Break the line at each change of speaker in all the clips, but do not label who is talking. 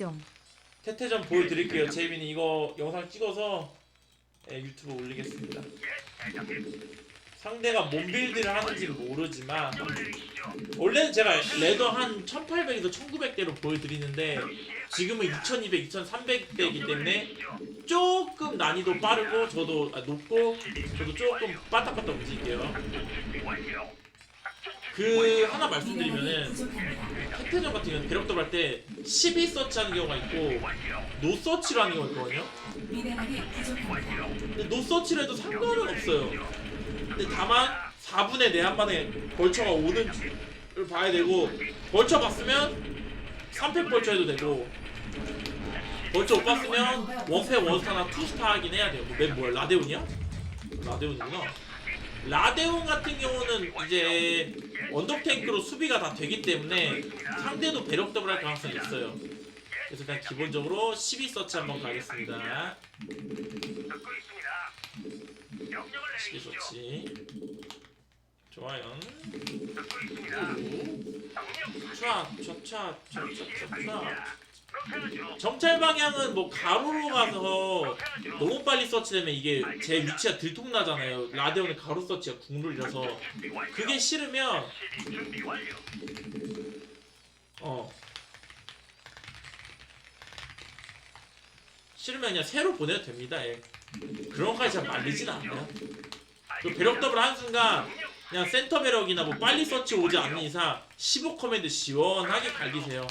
뿅.
태태전 보여드릴게요. 재민이 이거 영상 찍어서 예, 유튜브 올리겠습니다. 상대가 뭔 빌드를 하는지 모르지만 원래는 제가 레더 한 1800에서 1900대로 보여드리는데 지금은 2200, 2300대이기 때문에 조금 난이도 빠르고 저도 아, 높고 저도 조금 빠딱빠딱 움직일게요. 그 하나 말씀드리면은 태태전 같은 경우는 배럭도 할때 12 서치 하는 경우가 있고 노 서치로 하는 경우가 있거든요. 근데 노 서치를 해도 상관은 없어요. 근데 다만 4분의 4한 번에 벌처가 오는 줄 봐야 되고 벌처 봤으면 3팩 벌처 해도 되고 벌처 못 봤으면 원팩 원스타나 투스타 하긴 해야 돼요. 맨 뭐야 라데온이야? 라데온이구나. 라데온 같은 경우는 이제 언더탱크로 수비가 다 되기 때문에 상대도 배럭 더블 할 가능성이 있어요. 그래서 일단 기본적으로 12 서치 한번 가겠습니다. 12 서치. 좋아요. 촤, 촤, 촤, 촤, 촤, 촤. 정찰 방향은 뭐 가로로 가서 너무 빨리 서치되면 이게 제 위치가 들통나잖아요. 라데온의 가로 서치가 국룰이라서 그게 싫으면 어 싫으면 그냥 새로 보내도 됩니다. 예. 그런 것까지 잘 말리진 않아요. 그 배럭 더블 한 순간 그냥 센터 배럭이나 뭐 빨리 서치 오지 않는 이상 15 커맨드 시원하게 갈기세요.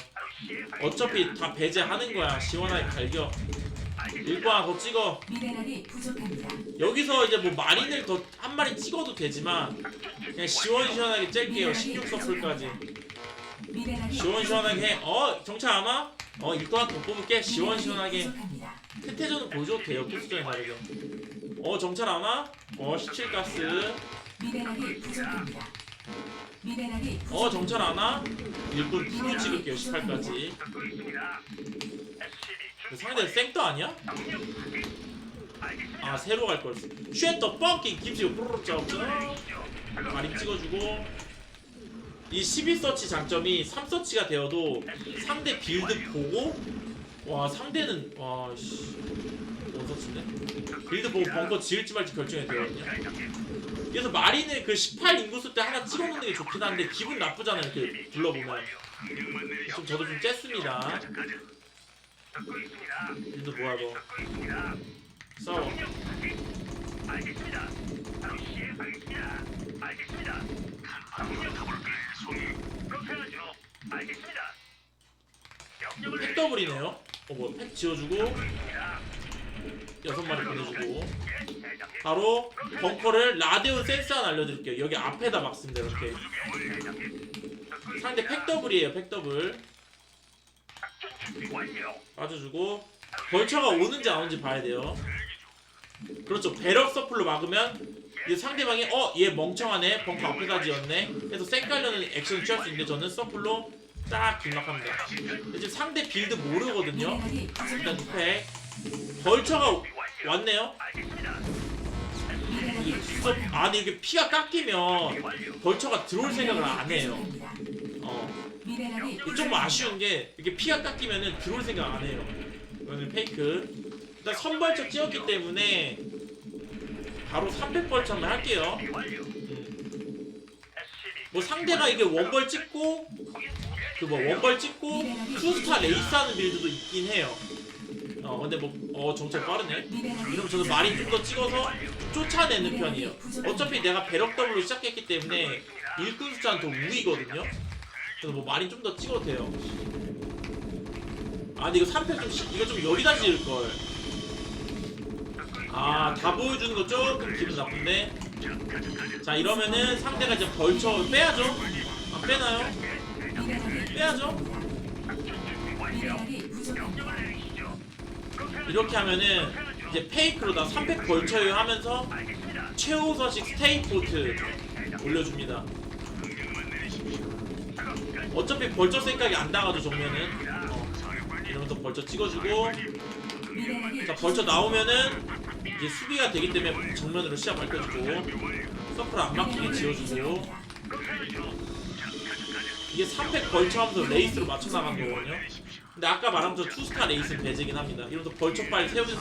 어차피 다 배제하는 거야. 시원하게 갈겨. 일과 더 찍어.
미네랄이 부족합니다.
여기서 이제 뭐 마린을 더 한 마리 찍어도 되지만 그냥 시원시원하게 짤게요. 16 서플까지.
미네랄이
시원시원하게 해. 어 정찰 안 와? 어 하나 더 뽑을게. 시원시원하게. 태태전은 보여줘도 돼요. 투수전에 다르게. 어 정찰 안 와? 어 17가스.
미네랄이 부족합니다.
어 정찰 안 와? 일꾼 프로 찍을게요. 18까지. 상대 생떠 아니야? 아 새로 갈 걸. 쉐터 뻥킹 김치고 뽀로로 짜없잖아. 마린 찍어주고 이 12서치 장점이 3서치가 되어도 상대 빌드 보고 와 상대는 와씨 원서치인데 빌드 보고 벙커 지을지 말지 결정이 되거든요. 그래서 마린을 그 18 인구수 때 하나 찍어놓는 게 좋긴 한데 기분 나쁘잖아요. 이렇게 둘러보면 좀 저도 좀. 빌드 뭐야 너 싸워. 팩. 더블이네요. 어뭐팩 지어주고 여섯 마리 보내주고. 바로 벙커를 라데온 센스 하나 알려드릴게요. 여기 앞에다 막습니다 이렇게. 상대 팩 더블이에요 팩 더블.
준비 완료.
빠져주고 벌처가 오는지 안 오는지 봐야 돼요. 그렇죠. 배럭 서플로 막으면 이제 상대방이 어 얘 멍청하네 벙커 앞에까지였네. 그래서 쌩깔려는 액션을 취할 수 있는데 저는 서플로 딱 길막합니다. 근데 지금 상대 빌드 모르거든요. 일단
부족합니다.
두팩 벌처가 왔네요.
알겠습니다.
미네랄이
이게 서- 아 근데 이게 피가 깎이면 벌처가 들어올 생각을 안 해요. 어.
미네랄이
이게 좀 아쉬운 게 이게 피가 깎이면은 들어올 생각 안 해요. 이거는 페이크. 일단 선벌처 찍었기 때문에 바로 300벌처 한번 할게요.
완료.
음. 뭐 상대가 이게 원벌 찍고 그 뭐 원벌 찍고 투스타 레이스 하는 빌드도 있긴 해요. 어 근데 뭐어 정찰 빠르네. 이러면 저는 마린 좀더 찍어서 쫓아내는 편이에요. 어차피 내가 배럭 더블로 시작했기 때문에 일꾼 숫자는 더 우위거든요. 그래서 뭐 마린 좀더 찍어도 돼요. 아 근데 이거 3패 좀 시- 이거 좀 여기다 지을 걸. 아 다 보여주는 거 조금 기분 나쁜데. 자 이러면은 상대가 이제 벌쳐 빼야죠. 안 빼나요? 빼야죠. 이렇게 하면은 이제 페이크로 나 3팩 벌쳐요 하면서 최우서식 스테이포트 올려줍니다. 어차피 벌쳐 생각이 안 나가도 정면은 어, 이러면서 벌쳐 찍어주고 자 벌쳐 나오면은 이제 수비가 되기 때문에 정면으로 시야 밝혀주고 서플 안 막히게
부족합니다.
이게 3팩 벌처하면서 레이스로 맞춰 나간 거거든요. 근데 아까 말한 저 투스타 레이스는 배제긴 합니다. 이러면서 벌처 빨리 세워서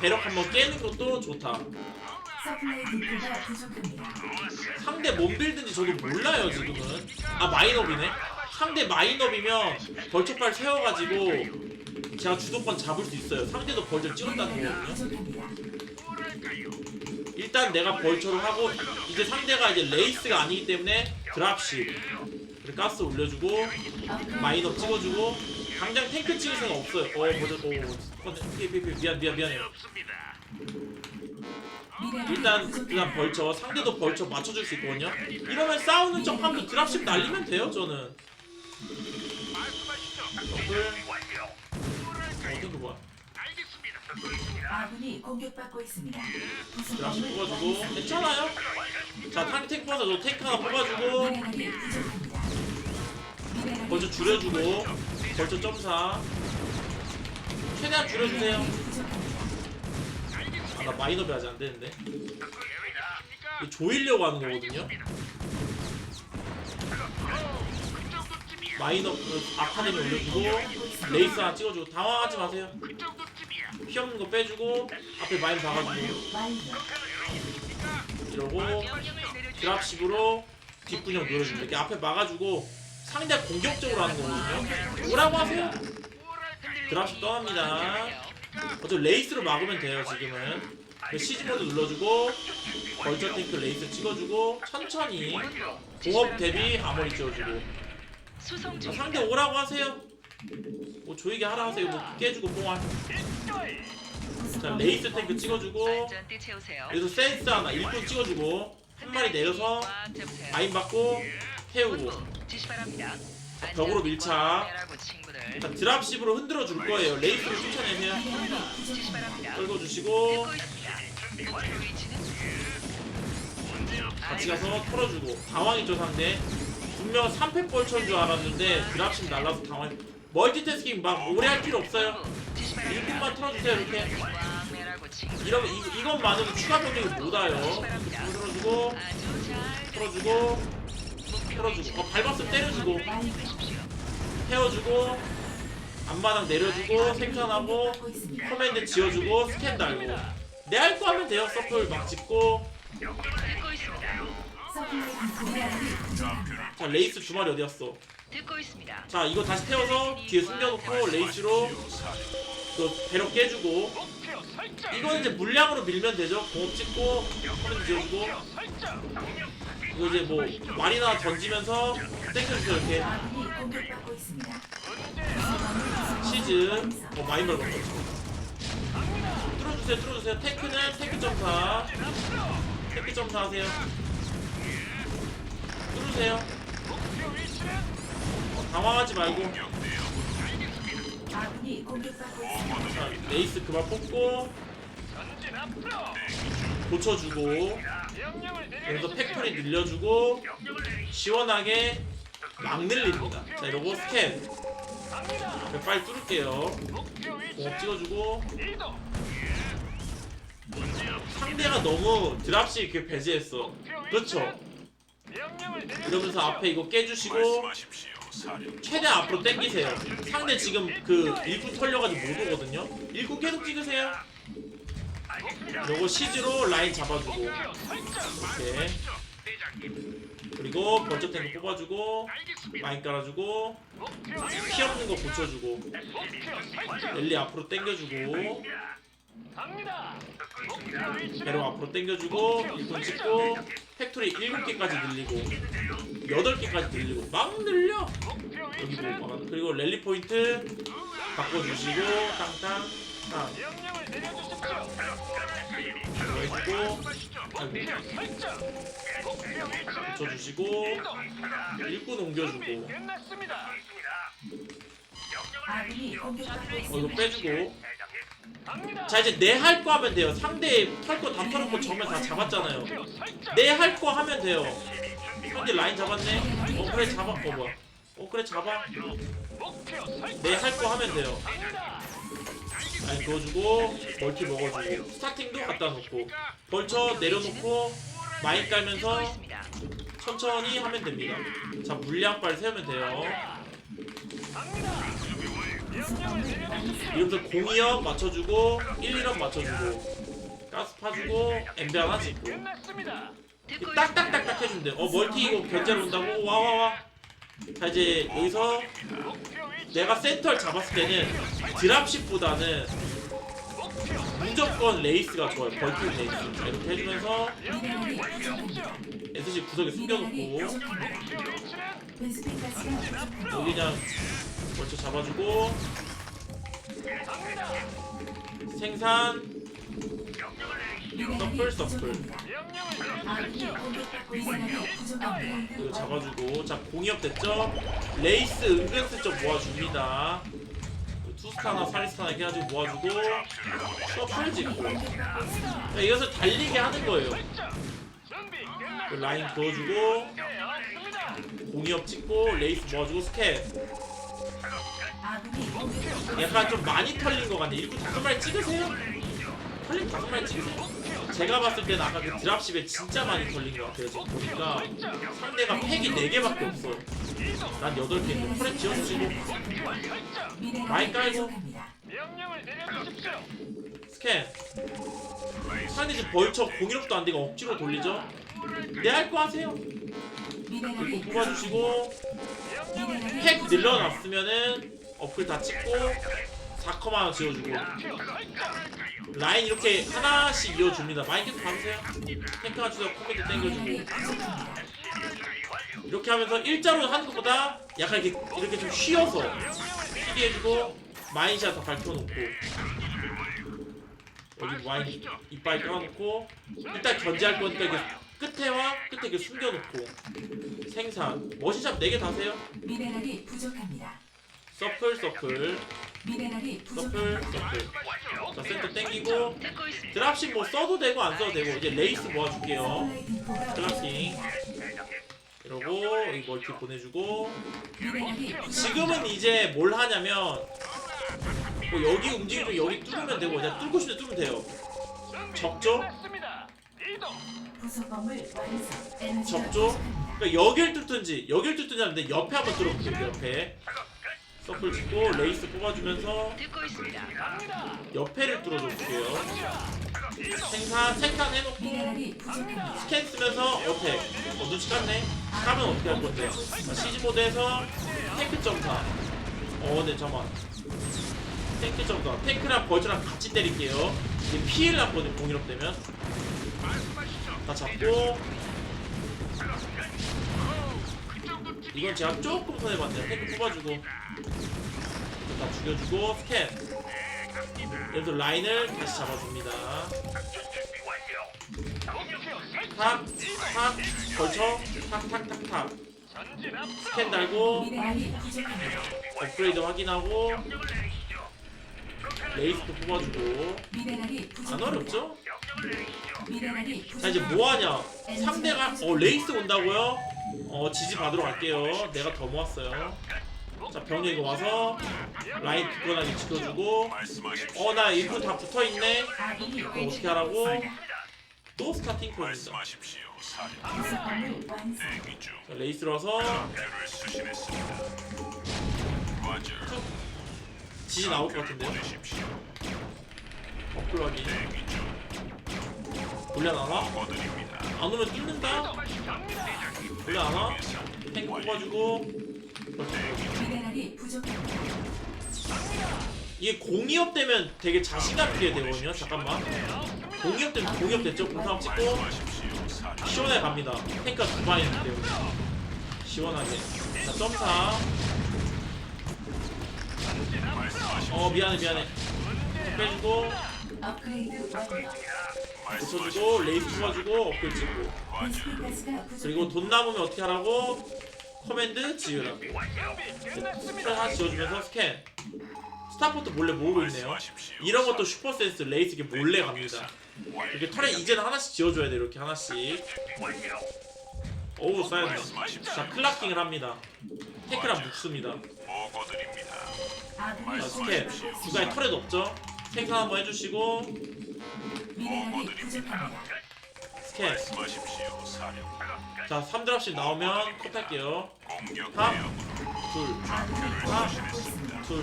배럭 한번 깨는 것도 좋다. 상대 뭔 빌드인지 저도 몰라요 지금은. 아 마인업이네. 상대 마인업이면 벌처빨 세워가지고 제가 주도권 잡을 수 있어요. 상대도 벌처 찍었다는 거거든요. 일단 내가 벌처를 하고 이제 상대가 이제 레이스가 아니기 때문에 드랍십 가스 올려주고 마인업 찍어주고 당장 탱크 찍을 생각 없어요. 어 벌써 어 피, 피, 피, 미안 미안 미안해요. 일단. 일단 벌처 상대도 벌처 맞춰줄 수 있거든요. 이러면 싸우는 척 하면서 드랍십 날리면 돼요 저는. 어 뭐야?
알겠습니다. 듣고 있습니다.
아군이 공격받고 있습니다.
드랍십 뽑아주고. 괜찮아요. 자 탱크 탱크 와서 너 탱크 하나 뽑아주고 벌써 줄여주고 벌써 점사 최대한 줄여주세요. 아, 나 마이너비 아직 안 되는데.
듣고 있습니다.
이거 조이려고 하는 거거든요. 마이너 그 아카데미 올려주고 레이스 하나 찍어주고 당황하지 마세요.
그 정도쯤이야.
피 없는 거 빼주고 앞에 마인 박아주고. 이러고 드랍식으로 뒷분형 눌러줍니다. 이렇게 앞에 막아주고 상대 공격적으로 하는 거거든요. 뭐라고 하세요? 드랍식 떠납니다. 어차피 레이스로 막으면 돼요 지금은. 그 시즈모드 눌러주고 벌처 탱크 레이스 찍어주고 천천히 공업 대비 아머리 찍어주고
중.
상대 오라고 하세요. 뭐 조이게 하라 하세요. 뭐 깨주고 뽕알. 자 레이스 탱크 찍어주고. 여기서 센스 하나 일꾼 찍어주고 한 마리 내려서. 마인 받고
바랍니다.
벽으로 밀착. 자 드랍십으로 흔들어 줄 거예요. 레이스로 쫓아내세요.
미네랄이
지시
부족합니다.
바랍니다.
끌고 주시고
듣고 있습니다. 목표 위치는
같이 가서 털어주고 당황했죠 상대. 분명 3패 벌쳐인 줄 알았는데 드랍십 날라서 당황. 멀티태스킹 막 오래 할 필요 없어요.
본부 지시 바랍니다.
일꾼만 털어주세요 이렇게. 이러면 이, 이것만으로 추가 병력이 못 와요.
잘
털어주고
위치는
어 밟았으면 때려주고. 태워주고 앞마당 내려주고 생산하고. 커맨드 지어주고 스캔 달고 내 할 거 하면 돼요 서플 막
부족합니다.
자 레이스 두 마리 어디 갔어
듣고 있습니다.
자 이거 다시 태워서 뒤에 숨겨놓고 레이스로 그 배로 깨주고. 이거는 이제 물량으로 밀면 되죠 공업 찍고 커맨드 지어주고 이거 이제 뭐 말이나 던지면서 땡겨주세요 이렇게. 시즈 어 많이 넓었어 뚫어주세요 뚫어주세요 탱크는 탱크 점사 탱크 점사 하세요 뚫으세요 어, 당황하지 말고. 자 레이스 그만 뽑고. 고쳐주고
내려주십시오.
팩토리 늘려주고. 시원하게 막 늘립니다 자 이러고 스캔 빨리 뚫을게요. 공업 찍어주고. 상대가 너무 드랍시 그 배제했어 그렇죠. 이러면서 앞에 이거 깨주시고 최대한 앞으로 당기세요. 상대 지금 그 일꾼 털려가지고 못 오거든요. 일꾼 계속 찍으세요. 요거 시즈로 라인 잡아주고. 이렇게. 그리고 번쩍 탱크 뽑아주고. 마인 깔아주고 피 없는 거 고쳐주고. 랠리 앞으로 당겨주고. 배로 앞으로 당겨주고 일꾼 찍고 팩토리 7개까지 늘리고 8개까지 늘리고 막 늘려 여기 막아. 그리고 랠리 포인트 바꿔주시고 땅땅 땅
명령을 내려주십시오. 설정. 목표 위치는
붙여주시고. 일꾼 옮겨주고
준비 끝났습니다.
아군이 공격받고
어 이거
있습니다.
빼주고
갑니다.
자 이제 내 할 거 하면 돼요 상대 털 거 다 털었고 정면 다 잡았잖아요
목표 설정.
내 할 거 하면 돼요 상대 라인 잡았네 어 그래 잡아 어 뭐야 어 그래 잡아
목표 설정.
내 할 거 하면 돼요
갑니다.
라인 그어주고 멀티 먹어주고 스타팅도 갖다 놓고 벌쳐 내려놓고 마인 깔면서. 천천히 하면 됩니다. 자 물량빨 세우면 돼요. 이러면서 공이업 맞춰주고 1, 1업 맞춰주고 가스 파주고 엠베 하나 짓고 딱딱딱딱 해주면 돼요. 어 멀티 이거 견제로 온다고 와와와. 자 이제 여기서. 내가 센터를 잡았을 때는 드랍십보다는 무조건 레이스가 좋아요. 벌킹 레이스. 자 이렇게 해주면서. SC 구석에 숨겨놓고. 여기 그냥 벌쳐 잡아주고 생산 서플 서플. 이거 잡아주고 자 공이업 됐죠? 레이스 은근슬쩍 모아줍니다 투스타나 사리스타나 이렇게 해가지고 모아주고 서플 짓고. 자, 이것을 달리게 하는 거예요. 그 라인 그어주고. 공이업 찍고 레이스 모아주고
공격받고
약간 좀 많이 털린 것 같네 일부 다섯 마리 찍으세요 털린 다섯 마리 찍으세요 제가 봤을 때는 아까 그 드랍십에 진짜 많이 털린 것 같아요. 지금 보니까 상대가 팩이 4개밖에 없어 난 8개 있는데 털에 지어주시고. 깔고.
내려주십시오.
스캔. 상대 지금 벌쳐 공이롭도 안 되고 억지로 돌리죠? 내할거 하세요. 이거 뽑아주시고. 팩. 늘려놨으면은 어플 다 찍고 4컴 하나 지어주고. 라인 이렇게 하나씩 이어줍니다. 계속 봐주세요. 탱크 하나 주세요 코멘트 땡겨주고. 이렇게 하면서 일자로 하는 것보다 약간 이렇게 이렇게 좀 쉬어서 쉬게 해주고 마인샷 다 밝혀놓고. 여기 와인 이빨 깔아놓고. 일단 견제할 거니까 끝에와 끝에 이렇게 숨겨놓고. 생산. 머신샵 4개 다세요.
미네랄이 부족합니다.
서플 서플
미네랄이
서플
부족합니다.
서플 자 센터 땡기고
듣고 있습니다.
드랍십 뭐 써도 되고 안 써도 되고 이제 레이스 모아줄게요
서플라이 디포가
클라킹 이러고 여기 멀티 보내주고
미네랄이 부족합니다.
지금은 이제 뭘 하냐면 뭐 여기 움직이면 여기 뚫으면 되고 그냥 뚫고 싶은데 뚫으면 돼요 적죠?
끝났습니다. 이동.
부속 건물 완성. 에너지가
적죠?
부족합니다.
그러니까 여길 뚫든지 여길 뚫든지 하는데 옆에 한번 뚫어볼게요 옆에 서플 짓고 레이스 뽑아주면서
듣고 있습니다.
갑니다.
옆에를 뚫어줄게요. 생산 생산 해놓고. 스캔 쓰면서 어택 어 눈치 깠네. 까면 어떻게 할 건데? 자, 시즈 모드에서 탱크 점사. 어 네 잠깐만. 탱크 점사. 탱크랑 버즈랑 같이 때릴게요. 피해를 났거든 공일업 되면. 다 잡고 이건 제가 조금 손해봤네요 탱크 뽑아주고 다 죽여주고 스캔 여기서 라인을 다시 잡아줍니다 탁, 탁, 걸쳐, 탁, 탁, 탁, 탁. 스캔 달고. 업그레이드 확인하고, 레이스도 뽑아주고. 안. 어렵죠? 자, 이제 뭐하냐? 상대가, 어, 레이스 온다고요? 어, 지지 받으러 갈게요. 내가 더 모았어요. 자, 병력 이거 와서, 라인 굳건하게 지켜주고, 어, 나 일부 다 붙어있네? 그럼 어떻게 하라고? 또 스타팅 포인트. 자, 레이스로 와서, 지지 나올 것 같은데요? 업글 확인.
중.
올려놔라?
거드립니다.
안 오면 뚫는다? 원래 안 와? 탱크 뽑아주고
미네랄이 부족합니다.
이게 공이업 되면 되게 자신감 있게 되거든요 잠깐만 공이업 되면 공이업 됐죠? 공사업 찍고 시원하게 갑니다 탱크가 두 방이기 때문에 시원하게 자 점사. 어 미안해 미안해 빼주고
업그레이드 완료.
붙여주고 레이스 뽑아주고 업글 찍고
가스가
그리고. 돈 남으면 어떻게 하라고? 커맨드 지으라 스펠
끝났습니다.
하나 지어주면서 스캔 스타포트 몰래 모으고 있네요. 이런 것도 슈퍼센스 레이스 이게 몰래 갑니다 이렇게 털에 이제는 하나씩 지어줘야 돼 이렇게 하나씩 쌓였네
말씀하십시오.
자 클라킹을 합니다 탱크랑 묶습니다
보고드립니다.
아군이
자 스캔 중간에 털에도 없죠 생산 한번 해주시고. 스캔.
말씀하십시오, 사령관.
자, 3드랍씩 나오면 컷할게요.
공격
하.
대응으로
둘,
아군이
하.
공격받고 있습니다.
둘,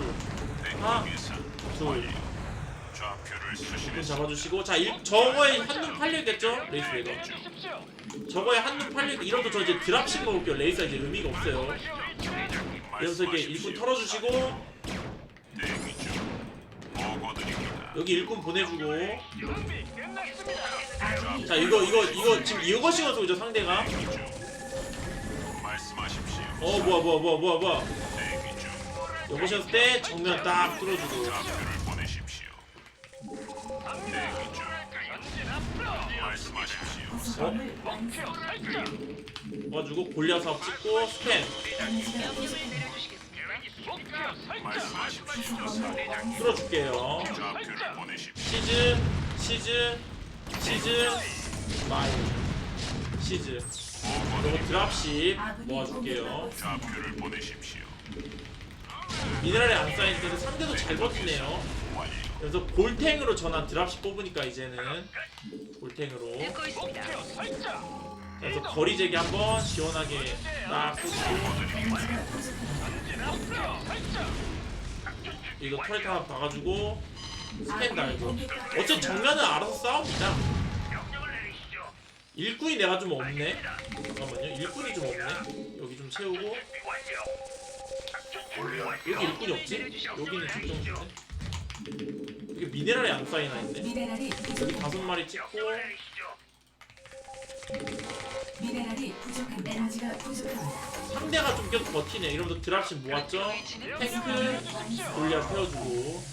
대응 예산
둘.
완료. 좌표를
눈
수신했습니다.
잡아주시고. 자, 일, 저거에 한눈 팔려있겠죠? 레이스 레이더. 저거에 한눈 팔려 이러면 저 이제 드랍식 먹을게요. 레이스가 이제 의미가 없어요. 이러면서 이렇게 일꾼 털어주시고
대기 중. 보고드립니다.
여기 일꾼 보내주고. 자 이거 이거 이거 지금 이거 쓰고 있죠 상대가. 어 뭐야 뭐야 뭐야 뭐야 뭐야. 신었을 때 정면 딱 뚫어주고.
설정.
도와주고 골리앗 사업 찍고 스캔
보내십시오.
시즈 시즈 시즈 마이 시즈 요거 드랍십 모아줄게요.
좌표를 보내십시오.
미네랄이 안 쌓이는데 상대도 잘 버티네요. 그래서 볼탱으로 전환 드랍십 뽑으니까 이제는 볼탱으로
듣고 있습니다.
그래서 거리 제기 한번 시원하게 딱 쏘고. 이거 터렛 하나 박아주고 스캔 달고
있습니다.
정면은 알아서 싸웁니다 일꾼이 내가 좀 없네 잠깐만요 일꾼이 좀 없네 여기 좀 채우고 여기 일꾼이 없지? 여기는 집중인데 이게 미네랄이 안 쌓이나 있네 여기. 다섯 마리 찍고
미네랄이 부족한 에너지가 부족합니다.
상대가 좀 계속 버티네 이러면서 드랍십 모았죠? 탱크 태워주고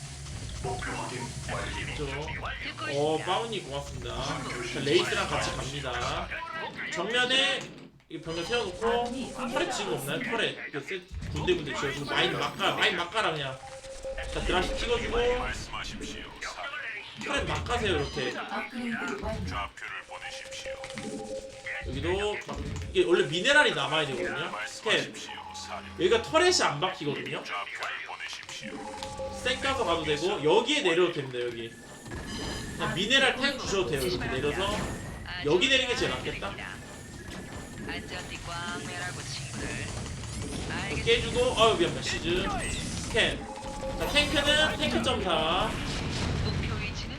그죠?
듣고
어. 빠운이 고맙습니다 자, 레이스랑 같이 갑니다 정면에 이 병력 세워놓고 터렛 지금 없나요? 터렛 세- 군데군데 지어주고 마인 막가 마인 막가라 그냥 자 드랍십 찍어주고. 터렛 막가세요 이렇게
업그레이드 완료.
좌표를 보내십시오.
여기도 막- 이게 원래 미네랄이 남아야 되거든요 스캔. 여기가 터렛이 안 박히거든요. 쌩 까서 가도 되고 여기에 내려도 됩니다 여기 그냥 미네랄 탱 주셔도 돼요 이렇게 내려서 여기 내리는 게 제일 낫겠다.
알겠습니다.
깨주고 아유 미안 미안 시즈 스캔 자 탱크는 탱크 점사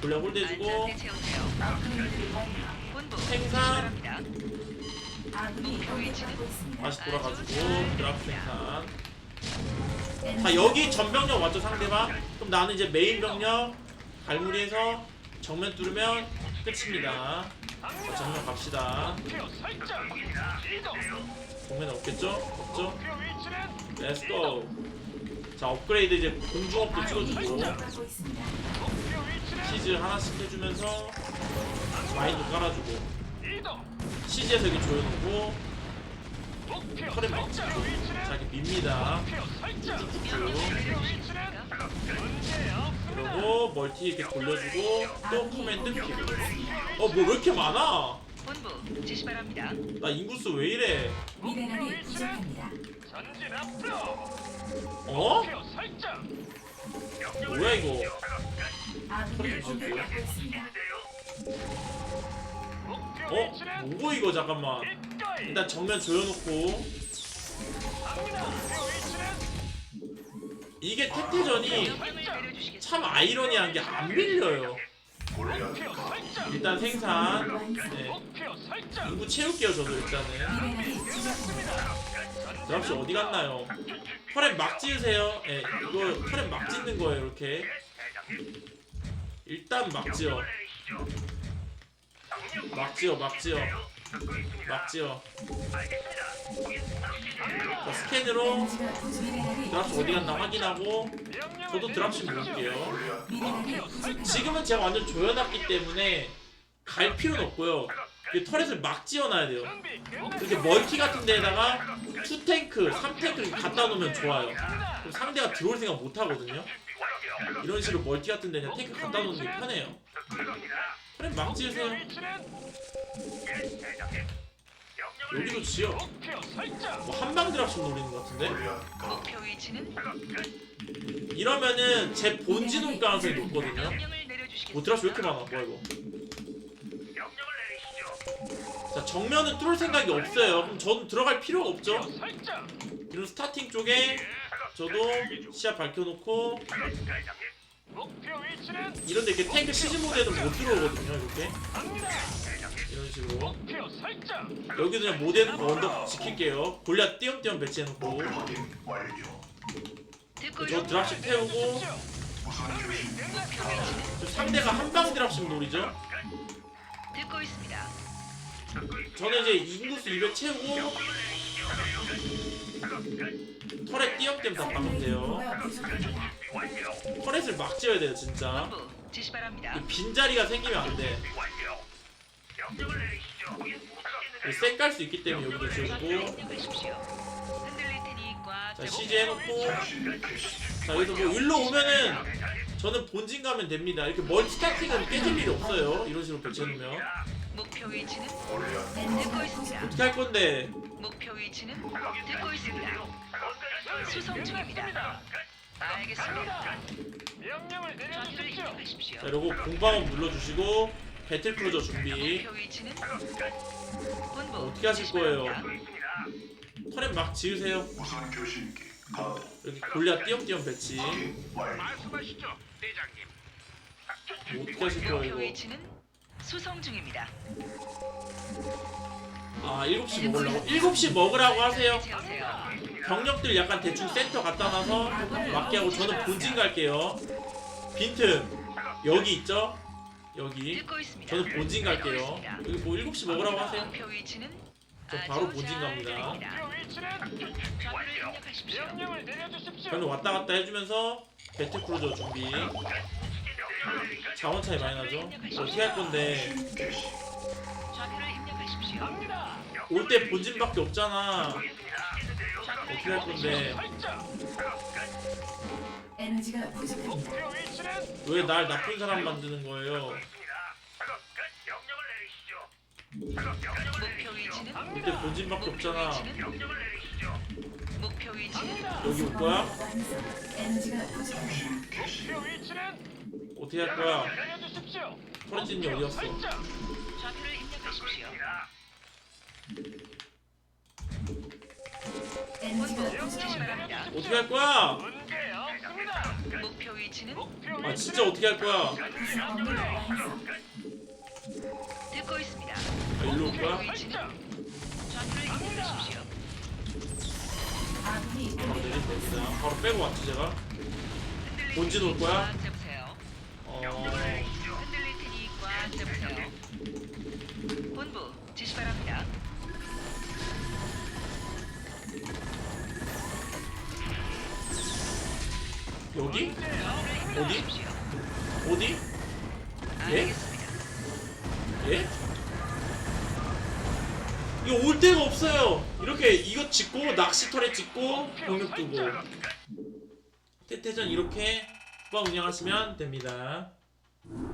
돌려 홀대주고. 생산. 다시 돌아가지고 드랍 생산 자 여기 전병력 왔죠 상대방 그럼 나는 이제 메인 병력 갈무리해서 정면 뚫으면 끝입니다 자, 정면 갑시다. 정면 없겠죠? 없죠? 렛츠고 자 업그레이드 이제 공중업도 찍어주고 시즈 하나씩 해주면서 마인도 깔아주고
이동.
시즈에서 이렇게 조여놓고 털에 막
설정.
찍고
위치는
자 이렇게 밉니다. 그리고 멀티 이렇게 돌려주고 또 커맨드 키고 어뭐 왜 이렇게 많아
본부 지시 바랍니다.
나 인구수 왜 이래
미네랄이 부족합니다.
전진 앞으로.
어?
목표 설정.
뭐야 이거
아군이 공격받고 있습니다.
어? 뭐고 이거 잠깐만. 일단 정면 조여놓고 이게 태태전이. 참 아이러니한 게 안 밀려요. 일단 생산 네. 인구 채울게요 저도 일단은
부족합니다.
드랍시 어디 갔나요? 터렛 막 지으세요 예 이거 터렛 막 짓는 거예요 이렇게 일단 막 지어 막 지어 막 지어 막 지어 자 스캔으로 드랍시 어디 갔나 확인하고 저도 드랍십
부족합니다.
지금은 제가 완전 조여놨기 때문에 갈 필요는 없고요. 이 터렛을 막 지어놔야 돼요. 이렇게 멀티 같은 데에다가 2탱크, 3탱크를 갖다 놓으면 좋아요. 그럼 상대가 들어올 생각 못 하거든요 이런 식으로 멀티 같은 데 그냥 탱크 갖다 놓는 게 편해요 지으세요
위치는
여기도 지어. 뭐 한방 드랍십 노리는 것 같은데 이러면은 제 본진 올 가능성이 높거든요 뭐. 드랍십 왜 이렇게 많아 뭐야 이거 자 정면은 뚫을 생각이 없어요. 그럼 저는 들어갈 필요가 없죠. 이런 스타팅 쪽에 저도 시야 밝혀놓고
목표 위치는
이런데 이렇게 탱크 시즌 모드에는 못 들어오거든요. 이렇게. 이런 식으로
목표 설정.
여기도 그냥 모델 언덕 지킬게요. 골리앗 띄엄띄엄 배치해놓고
듣고
저 드랍십 태우고. 저 상대가 한방 드랍십 노리죠.
듣고 있습니다.
저는 이제 인구수 200 채우고 터렛 박으면 돼요.
보가 부족합니다.
터렛을 막 지어야 돼요 진짜.
본부 지시 바랍니다.
이 빈자리가 생기면 안 돼. 쌩깔수 있기 때문에 여기도.
흔들릴 테니 꽉
자
잡고
CG 해놓고 자 여기서 뭐 일로 오면은 저는 본진 가면 됩니다. 이렇게 멀티타팅은 깨질 일이 없어요. 이런 식으로 배치해놓으면
목표 위치는
에너지가
듣고 있습니다.
어떻게 할 건데
목표 위치는 듣고 있습니다. 수송 중입니다. 알겠습니다.
명령을 내려주십시오.
자 그리고 공방업 눌러주시고 배틀 크루저 준비
목표 위치는 본부
어떻게 하실 거예요? 터렛 막 지으세요.
무선 교신기 가동
여기 골리앗 띄엄띄엄 배치
말씀하시죠, 대장님.
뭐 어떻게 하실 거예요
목표
이거
위치는 수송 중입니다.
아 7시 먹으려고? 7시 먹으라고 하세요. 병력들 약간 대충 센터 갖다 놔서 맞게 하고 저는 본진 갈게요. 빈틈. 여기 있죠? 여기. 저는 본진 갈게요. 여기 뭐 7시 먹으라고 하세요? 저 바로 본진
잘
갑니다. 저는 왔다 갔다 해주면서 배틀크루저 준비 자원 차이 많이 나죠? 어떻게 할 건데. 올 때 본진밖에 없잖아 어떻게 할 건데
설정.
에너지가 부족합니다.
목표 위치는
왜날 나쁜 사람 만드는 거예요
목표 위치는
올 때 본진밖에 없잖아
위치는 목표 위치는
여기 올 거야?
완성. 에너지가 부족합니다.
목표 위치는
어떻게 할 거야?
내려주십시오.
터렛진이 어디 갔어?
설정.
좌표를 입력하십시오.
에너지가
지시
부족합니다.
바랍니다.
어떻게 할 거야?
목표 위치는
아 진짜 어떻게 할 거야?
듣고 있습니다.
아 일로 올
목표
거야?
좌표를 입력하십시오.
아군이
바로 빼고 왔지 제가 본진 올 거야? 병력 두고 태태전 이렇게 후방 운영하시면 됩니다